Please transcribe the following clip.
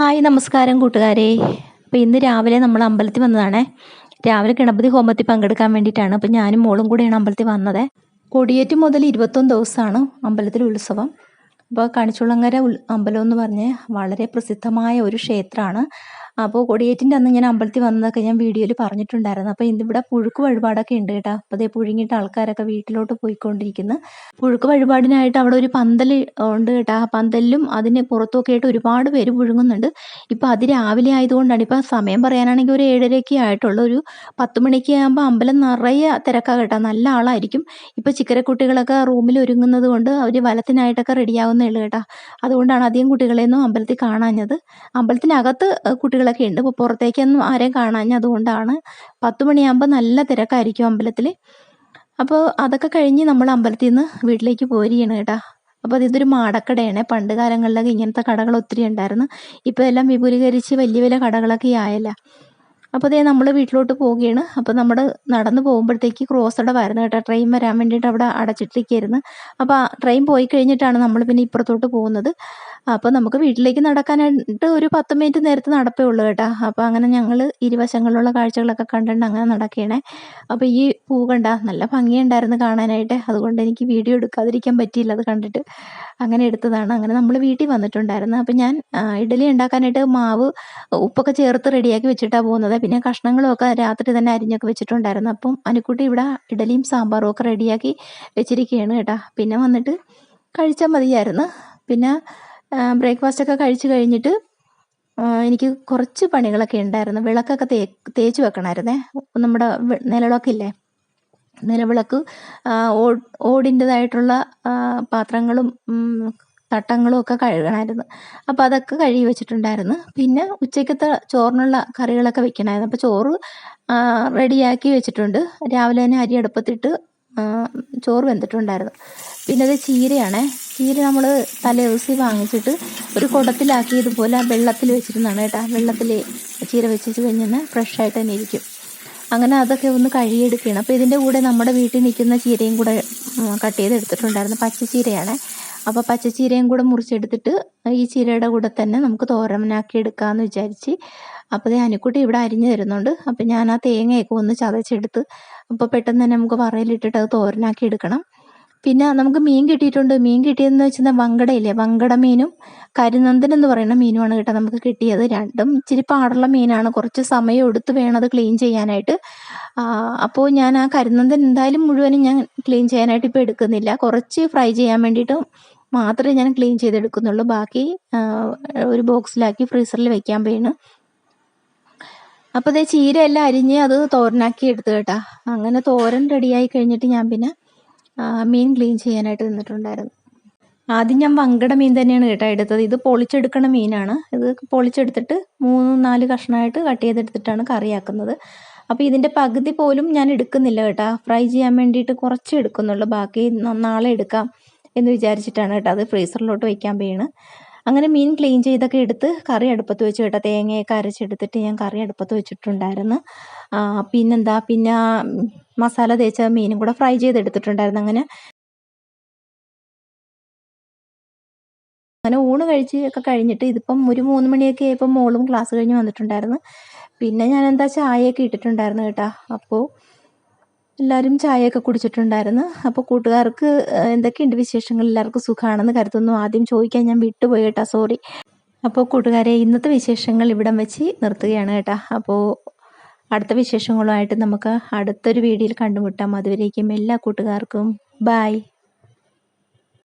Hi നമസ്കാരം കൂട്ടുകാരെ. അപ്പോൾ ഇന്ന് രാവിലെ നമ്മൾ അമ്പലത്തിൽ വന്നതാണേ. രാവിലെ ഗണപതി ഹോമത്തിൽ പങ്കെടുക്കാൻ വേണ്ടിയിട്ടാണ്. അപ്പോൾ ഞാനും മോളും കൂടെയാണ് അമ്പലത്തിൽ വന്നത്. കൊടിയേറ്റ് മുതൽ ഇരുപത്തൊന്ന് ദിവസമാണ് അമ്പലത്തിൽ ഉത്സവം. അപ്പോൾ കണിച്ചുളങ്ങര അമ്പലം എന്ന് പറഞ്ഞ് വളരെ പ്രസിദ്ധമായ ഒരു ക്ഷേത്രമാണ്. അപ്പോൾ കൊടിയേറ്റിന്റെ അന്ന് ഞാൻ അമ്പലത്തിൽ വന്നതൊക്കെ ഞാൻ വീഡിയോയിൽ പറഞ്ഞിട്ടുണ്ടായിരുന്നു. അപ്പോൾ ഇന്നിവിടെ പുഴുക്ക് വഴിപാടൊക്കെ ഉണ്ട് കേട്ടോ. അപ്പോൾ അതേ പുഴുങ്ങിയിട്ട് ആൾക്കാരൊക്കെ വീട്ടിലോട്ട് പോയിക്കൊണ്ടിരിക്കുന്നു. പുഴുക്ക് വഴിപാടിനായിട്ട് അവിടെ ഒരു പന്തൽ ഉണ്ട് കേട്ടോ. ആ പന്തലിലും അതിന് പുറത്തൊക്കെ ആയിട്ട് ഒരുപാട് പേര് പുഴുങ്ങുന്നുണ്ട്. ഇപ്പോൾ അതിരാവിലെ ആയതുകൊണ്ടാണ്. ഇപ്പോൾ സമയം പറയാനാണെങ്കിൽ ഒരു ഏഴരയൊക്കെ ആയിട്ടുള്ള. ഒരു പത്ത് മണിക്ക് ആകുമ്പോൾ അമ്പലം നിറയെ തിരക്കാ കേട്ടോ. നല്ല ആളായിരിക്കും. ഇപ്പോൾ ചിക്കരക്കുട്ടികളൊക്കെ റൂമിൽ ഒരുങ്ങുന്നത് കൊണ്ട് അവർ വലത്തിനായിട്ടൊക്കെ റെഡിയാവുന്നേ ഉള്ളൂ കേട്ടോ. അതുകൊണ്ടാണ് അധികം കുട്ടികളെയൊന്നും അമ്പലത്തിൽ കാണാഞ്ഞത്. അമ്പലത്തിനകത്ത് കുട്ടികളൊക്കെ ഉണ്ട്. അപ്പോൾ പുറത്തേക്കൊന്നും ആരെയും കാണാഞ്ഞ അതുകൊണ്ടാണ് പത്ത് മണിയാകുമ്പോൾ നല്ല തിരക്കായിരിക്കും അമ്പലത്തിൽ അപ്പോൾ അതൊക്കെ കഴിഞ്ഞ് നമ്മൾ അമ്പലത്തിൽ നിന്ന് വീട്ടിലേക്ക് പോരുകയാണ് കേട്ടോ. അപ്പോൾ ഇതൊരു മാടക്കടയാണ്. പണ്ട് കാലങ്ങളിലൊക്കെ ഇങ്ങനത്തെ കടകൾ ഒത്തിരി ഉണ്ടായിരുന്നു. ഇപ്പോൾ എല്ലാം വിപുലീകരിച്ച് വലിയ വലിയ കടകളൊക്കെ ആയല്ല. അപ്പോൾ അതേ നമ്മൾ വീട്ടിലോട്ട് പോവുകയാണ്. അപ്പോൾ നമ്മൾ നടന്നു പോകുമ്പോഴത്തേക്ക് ക്രോസ് അവിടെ വരുന്നത് കേട്ടോ. ട്രെയിൻ വരാൻ വേണ്ടിയിട്ട് അവിടെ അടച്ചിട്ടിരിക്കുകയായിരുന്നു. അപ്പോൾ ട്രെയിൻ പോയി കഴിഞ്ഞിട്ടാണ് നമ്മൾ പിന്നെ ഇപ്പുറത്തോട്ട് പോകുന്നത്. അപ്പോൾ നമുക്ക് വീട്ടിലേക്ക് നടക്കാനായിട്ട് ഒരു പത്ത് മിനിറ്റ് നേരത്തെ നടപ്പേ ഉള്ളൂ കേട്ടോ. അപ്പോൾ അങ്ങനെ ഞങ്ങൾ ഇരുവശങ്ങളിലുള്ള കാഴ്ചകളൊക്കെ കണ്ടിട്ട് അങ്ങനെ നടക്കുകയാണേ അപ്പോൾ ഈ പൂ കണ്ട നല്ല ഭംഗിയുണ്ടായിരുന്നു കാണാനായിട്ട്. അതുകൊണ്ട് എനിക്ക് വീഡിയോ എടുക്കാതിരിക്കാൻ പറ്റിയില്ല അത് കണ്ടിട്ട്. അങ്ങനെ എടുത്തതാണ്. അങ്ങനെ നമ്മൾ വീട്ടിൽ വന്നിട്ടുണ്ടായിരുന്നു. അപ്പോൾ ഞാൻ ഇഡലി ഉണ്ടാക്കാനായിട്ട് മാവ് ഉപ്പൊക്കെ ചേർത്ത് റെഡിയാക്കി വെച്ചിട്ടാണ് പോകുന്നത്. പിന്നെ കഷ്ണങ്ങളൊക്കെ രാത്രി തന്നെ അരിഞ്ഞൊക്കെ വെച്ചിട്ടുണ്ടായിരുന്നു. അപ്പം അനുക്കുട്ടി ഇവിടെ ഇഡലിയും സാമ്പാറും ഒക്കെ റെഡിയാക്കി വെച്ചിരിക്കുകയാണ് കേട്ടോ. പിന്നെ വന്നിട്ട് കഴിച്ചാൽ മതിയായിരുന്നു. പിന്നെ ബ്രേക്ക്ഫാസ്റ്റ് ഒക്കെ കഴിച്ചു കഴിഞ്ഞിട്ട് എനിക്ക് കുറച്ച് പണികളൊക്കെ ഉണ്ടായിരുന്നു. വിളക്കൊക്കെ തേ തേച്ച് വെക്കണമായിരുന്നേ നമ്മുടെ നിലവിളക്കില്ലേ? നിലവിളക്ക് ഓടിന്റെതായിട്ടുള്ള പാത്രങ്ങളും തട്ടങ്ങളും ഒക്കെ കഴുകണമായിരുന്നു അപ്പോൾ അതൊക്കെ കഴുകി വെച്ചിട്ടുണ്ടായിരുന്നു. പിന്നെ ഉച്ചയ്ക്കത്തെ ചോറിനുള്ള കറികളൊക്കെ വെക്കണമായിരുന്നു അപ്പോൾ ചോറ് റെഡിയാക്കി വെച്ചിട്ടുണ്ട്. രാവിലെ തന്നെ അരി അടുപ്പത്തിട്ട് ചോറ് വെന്തിട്ടുണ്ടായിരുന്നു. പിന്നെ അത് ചീരയാണേ. ചീര നമ്മൾ തലേദിവസം വാങ്ങിച്ചിട്ട് ഒരു കുടത്തിലാക്കി ഇതുപോലെ വെള്ളത്തിൽ വെച്ചിരുന്നാണ് കേട്ടോ. വെള്ളത്തിൽ ചീര വെച്ചിട്ട് കഴിഞ്ഞാൽ ഫ്രഷായിട്ട് തന്നെ ഇരിക്കും. അങ്ങനെ അതൊക്കെ ഒന്ന് കഴുകിയെടുക്കുകയാണ്. അപ്പോൾ ഇതിന്റെ കൂടെ നമ്മുടെ വീട്ടിൽ നിൽക്കുന്ന ചീരയും കൂടെ കട്ട് ചെയ്തെടുത്തിട്ടുണ്ടായിരുന്നു പച്ചച്ചീരയാണ്. അപ്പോൾ പച്ചച്ചീരയും കൂടെ മുറിച്ചെടുത്തിട്ട് ഈ ചീരയുടെ കൂടെ തന്നെ നമുക്ക് തോരമനാക്കി എടുക്കാമെന്ന് വിചാരിച്ച് അപ്പോൾ അനുക്കുട്ടി ഇവിടെ അരിഞ്ഞു തരുന്നുണ്ട്. അപ്പോൾ ഞാൻ ആ തേങ്ങയൊക്കെ ഒന്ന് ചതച്ചെടുത്ത് അപ്പോൾ പെട്ടെന്ന് തന്നെ നമുക്ക് വറയിലിട്ടിട്ട് അത് തോരനാക്കി എടുക്കണം. പിന്നെ നമുക്ക് മീൻ കിട്ടിയിട്ടുണ്ട്. മീൻ കിട്ടിയതെന്ന് വെച്ചാൽ വങ്കടയില്ലേ? വങ്കട മീനും കരിനന്ദൻ എന്ന് പറയുന്ന മീനുമാണ് കേട്ടോ നമുക്ക് കിട്ടിയത് രണ്ടും. ഇച്ചിരി പാടുള്ള മീനാണ്. കുറച്ച് സമയം എടുത്ത് വേണം അത് ക്ലീൻ ചെയ്യാനായിട്ട്. അപ്പോൾ ഞാൻ ആ കരിനന്ദൻ എന്തായാലും മുഴുവനും ഞാൻ ക്ലീൻ ചെയ്യാനായിട്ട് ഇപ്പോൾ എടുക്കുന്നില്ല. കുറച്ച് ഫ്രൈ ചെയ്യാൻ വേണ്ടിയിട്ട് മാത്രമേ ഞാൻ ക്ലീൻ ചെയ്തെടുക്കുന്നുള്ളൂ. ബാക്കി ഒരു ബോക്സിലാക്കി ഫ്രീസറിൽ വെക്കാൻ പോയിന് അപ്പോൾ അതേ ചീര എല്ലാം അരിഞ്ഞ് അത് തോരനാക്കി എടുത്തു കേട്ടാ. അങ്ങനെ തോരൻ റെഡിയായി കഴിഞ്ഞിട്ട് ഞാൻ പിന്നെ മീൻ ക്ലീൻ ചെയ്യാനായിട്ട് നിന്നിട്ടുണ്ടായിരുന്നു. ആദ്യം ഞാൻ വങ്കട മീൻ തന്നെയാണ് കേട്ടോ എടുത്തത്. ഇത് പൊളിച്ചെടുക്കണ മീനാണ്. ഇത് പൊളിച്ചെടുത്തിട്ട് മൂന്ന് നാല് കഷ്ണമായിട്ട് കട്ട് ചെയ്തെടുത്തിട്ടാണ് കറിയാക്കുന്നത്. അപ്പോൾ ഇതിന്റെ പകുതി പോലും ഞാൻ എടുക്കുന്നില്ല കേട്ടോ. ഫ്രൈ ചെയ്യാൻ വേണ്ടിയിട്ട് കുറച്ച് എടുക്കുന്നുള്ളൂ. ബാക്കി നാളെ എടുക്കാം എന്ന് വിചാരിച്ചിട്ടാണ് കേട്ടോ അത് ഫ്രീസറിലോട്ട് വയ്ക്കാൻ പോയാണ് അങ്ങനെ മീൻ ക്ലീൻ ചെയ്തൊക്കെ എടുത്ത് കറി അടുപ്പത്ത് വെച്ച് കേട്ടോ. തേങ്ങയൊക്കെ അരച്ചെടുത്തിട്ട് ഞാൻ കറി അടുപ്പത്ത് വെച്ചിട്ടുണ്ടായിരുന്നു. പിന്നെന്താ? പിന്നെ മസാല തേച്ച മീനും കൂടെ ഫ്രൈ ചെയ്തെടുത്തിട്ടുണ്ടായിരുന്നു അങ്ങനെ. അങ്ങനെ ഊണ് കഴിച്ച് ഒക്കെ കഴിഞ്ഞിട്ട് ഇതിപ്പം ഒരു മൂന്ന് മണിയൊക്കെ ആയപ്പോൾ മോളും ക്ലാസ് കഴിഞ്ഞ് വന്നിട്ടുണ്ടായിരുന്നു. പിന്നെ ഞാൻ എന്താ ചായയൊക്കെ ഇട്ടിട്ടുണ്ടായിരുന്നു കേട്ടോ. അപ്പോൾ എല്ലാവരും ചായയൊക്കെ കുടിച്ചിട്ടുണ്ടായിരുന്നു. അപ്പോൾ കൂട്ടുകാർക്ക് എന്തൊക്കെയുണ്ട് വിശേഷങ്ങൾ? എല്ലാവർക്കും സുഖമാണെന്ന് കരുതുന്നു. ആദ്യം ചോദിക്കാൻ ഞാൻ വിട്ടുപോയി കേട്ടോ. സോറി അപ്പോൾ കൂട്ടുകാരെ ഇന്നത്തെ വിശേഷങ്ങൾ ഇവിടം വെച്ച് നിർത്തുകയാണ് കേട്ടോ. അപ്പോൾ അടുത്ത വിശേഷങ്ങളുമായിട്ട് നമുക്ക് അടുത്തൊരു വീഡിയോയിൽ കണ്ടുമുട്ടാം. അതുവരേക്കും എല്ലാ കൂട്ടുകാർക്കും. ബായ്